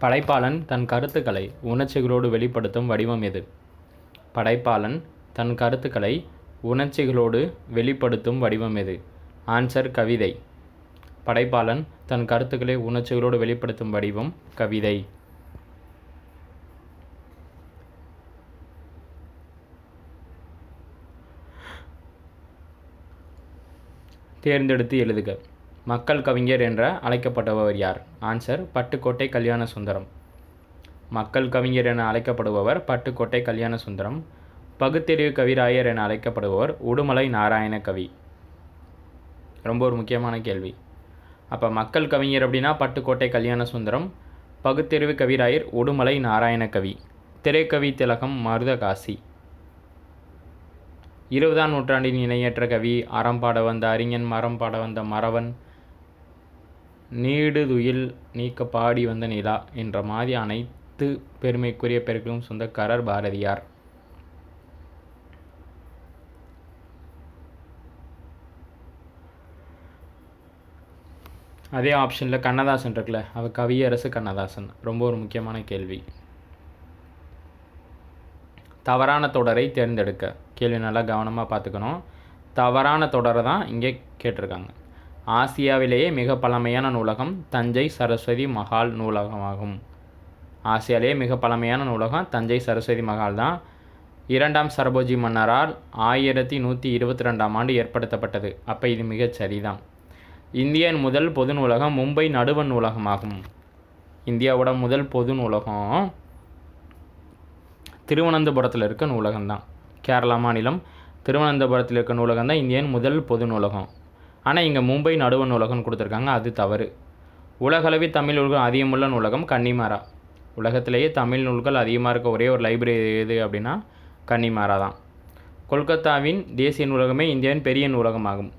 படைப்பாளன் தன் கருத்துக்களை உணர்ச்சிகளோடு வெளிப்படுத்தும் வடிவம் எது? படைப்பாளன் தன் கருத்துக்களை உணர்ச்சிகளோடு வெளிப்படுத்தும் வடிவம் எது? ஆன்சர் கவிதை. படைப்பாளன் தன் கருத்துக்களை உணர்ச்சிகளோடு வெளிப்படுத்தும் வடிவம் கவிதை. தேர்ந்தெடுத்து எழுதுக. மக்கள் கவிஞர் என்ற அழைக்கப்பட்டவர் யார்? ஆன்சர் பட்டுக்கோட்டை கல்யாண சுந்தரம் மக்கள் கவிஞர் என அழைக்கப்படுபவர் பட்டுக்கோட்டை கல்யாண சுந்தரம் பகுத்தறிவு கவிராயர் என அழைக்கப்படுபவர் உடுமலை நாராயண கவி. ரொம்ப ஒரு முக்கியமான கேள்வி. அப்போ மக்கள் கவிஞர் அப்படின்னா பட்டுக்கோட்டை கல்யாண சுந்தரம் பகுத்தறிவு கவிராயர் உடுமலை நாராயண கவி. திரைக்கவி திலகம் மருதகாசி. இருபதாம் நூற்றாண்டின் இணையற்ற கவி அறம் பாட வந்த அறிஞன் மரம் பாட வந்த மறவன் நீடுதுயில் நீக்க பாடி வந்த நிலா என்ற மாதிரி அனைத்து பெருமைக்குரிய பெருக்களும் சொந்தக்காரர் பாரதியார். அதே ஆப்ஷனில் கண்ணதாசன் இருக்குல்ல அவர் கவியரசு கண்ணதாசன். ரொம்ப ஒரு முக்கியமான கேள்வி. தவறான தொடரை தேர்ந்தெடுக்க. கேள்வி நல்லா கவனமாக பார்த்துக்கணும். தவறான தொடரை தான் இங்கே கேட்டிருக்காங்க. ஆசியாவிலேயே மிக பழமையான நூலகம் தஞ்சை சரஸ்வதி மகால் நூலகமாகும். ஆசியாவிலேயே மிக பழமையான நூலகம் தஞ்சை சரஸ்வதி மகால் தான். இரண்டாம் சரபோஜி மன்னரால் ஆயிரத்தி நூற்றி இருபத்தி ரெண்டாம் ஆண்டு ஏற்படுத்தப்பட்டது. அப்போ இது மிகச் சரிதான். இந்தியன் முதல் பொது நூலகம் மும்பை நடுவண் நூலகமாகும். இந்தியாவோட முதல் பொது நூலகம் திருவனந்தபுரத்தில் இருக்க நூலகம் தான் கேரளா மாநிலம் திருவனந்தபுரத்தில் இருக்க நூலகம் தான் இந்தியன் முதல் பொது நூலகம். ஆனால் இங்கே மும்பை நடுவண் நூலகம்னு கொடுத்துருக்காங்க. அது தவறு. உலகளவில் தமிழ் நூல்கள் அதிகமுள்ள நூலகம் கன்னிமாரா. உலகத்திலேயே தமிழ் நூல்கள் அதிகமாக இருக்க ஒரே ஒரு லைப்ரரி எது அப்படின்னா கன்னிமாரா தான். கொல்கத்தாவின் தேசிய நூலகமே இந்தியாவின் பெரிய நூலகமாகும்.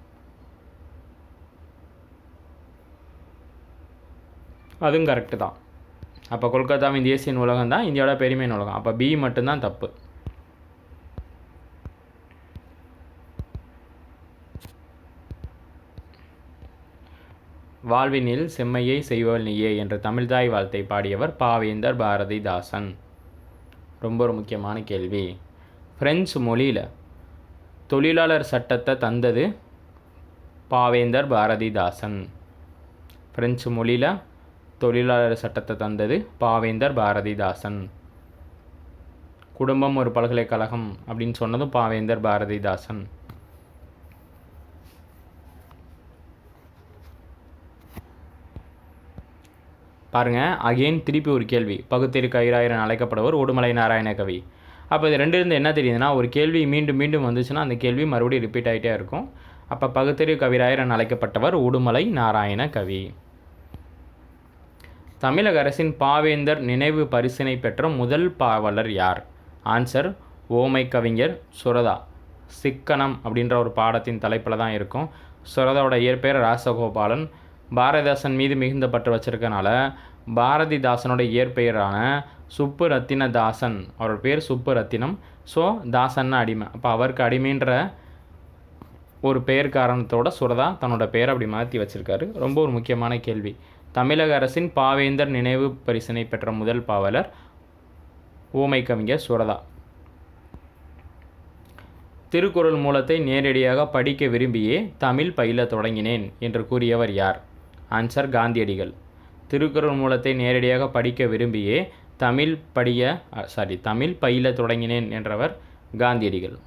அதுவும் கரெக்டு தான். அப்போ கொல்கத்தாவின் தேசிய நூலகம் தான் இந்தியாவோட பெருமை நூலகம். அப்போ பி மட்டும்தான் தப்பு. வாழ்வினில் செம்மையை செய்வள் நீயே என்ற தமிழ்தாய் வாழ்த்தை பாடியவர் பாவேந்தர் பாரதிதாசன். ரொம்ப ஒரு முக்கியமான கேள்வி. பிரெஞ்சு மொழியில் தொழிலாளர் சட்டத்தை தந்தது பாவேந்தர் பாரதிதாசன். பிரெஞ்சு மொழியில் தொழிலாளர் சட்டத்தை தந்தது பாவேந்தர் பாரதிதாசன். குடும்பம் ஒரு பல்கலைக்கழகம் அப்படின்னு சொன்னதும் பாவேந்தர் பாரதிதாசன். பாருங்கள் அகெயின் திருப்பி ஒரு கேள்வி. பகுத்திரு கயிறாயிரன் அழைக்கப்படுவர் உடுமலை நாராயண கவி. அப்போ இது ரெண்டுலேருந்து என்ன தெரியுதுன்னா ஒரு கேள்வி மீண்டும் மீண்டும் வந்துச்சுன்னா அந்த கேள்வி மறுபடியும் ரிப்பீட் ஆகிட்டே இருக்கும். அப்போ பகுத்தறிவு கவிராயரன் அழைக்கப்பட்டவர் உடுமலை நாராயண கவி. தமிழக அரசின் பாவேந்தர் நினைவு பரிசினை பெற்ற முதல் பாவலர் யார்? ஆன்சர் ஓமை கவிஞர் சுரதா. சிக்கனம் அப்படின்ற ஒரு பாடத்தின் தலைப்பில் தான் இருக்கும். சுரதாவோட இயற்பெயர் ராசகோபாலன். பாரதிதாசன் மீது மிகுந்த பற்று வச்சிருக்கனால பாரதிதாசனோட இயற்பெயரான சுப்பு ரத்தின தாசன் அவரோட பேர் சுப்பு ரத்தினம் ஸோ தாசன்னா அடிமை. அப்போ அவருக்கு அடிமைன்ற ஒரு பெயர் காரணத்தோட சுரதா தன்னோட பெயரை அப்படி மாற்றி வச்சிருக்காரு. ரொம்ப ஒரு முக்கியமான கேள்வி. தமிழக அரசின் பாவேந்தர் நினைவு பரிசினை பெற்ற முதல் பாவலர் ஊமை கவிஞர் சுரதா. திருக்குறள் மூலத்தை நேரடியாக படிக்க விரும்பியே தமிழ் பயில தொடங்கினேன் என்று கூறியவர் யார்? ஆன்சர் காந்தியடிகள். திருக்குறள் மூலத்தை நேரடியாக படிக்க விரும்பியே தமிழ் படிய சாரி தமிழ் பயில தொடங்கினேன் என்றவர் காந்தியடிகள்.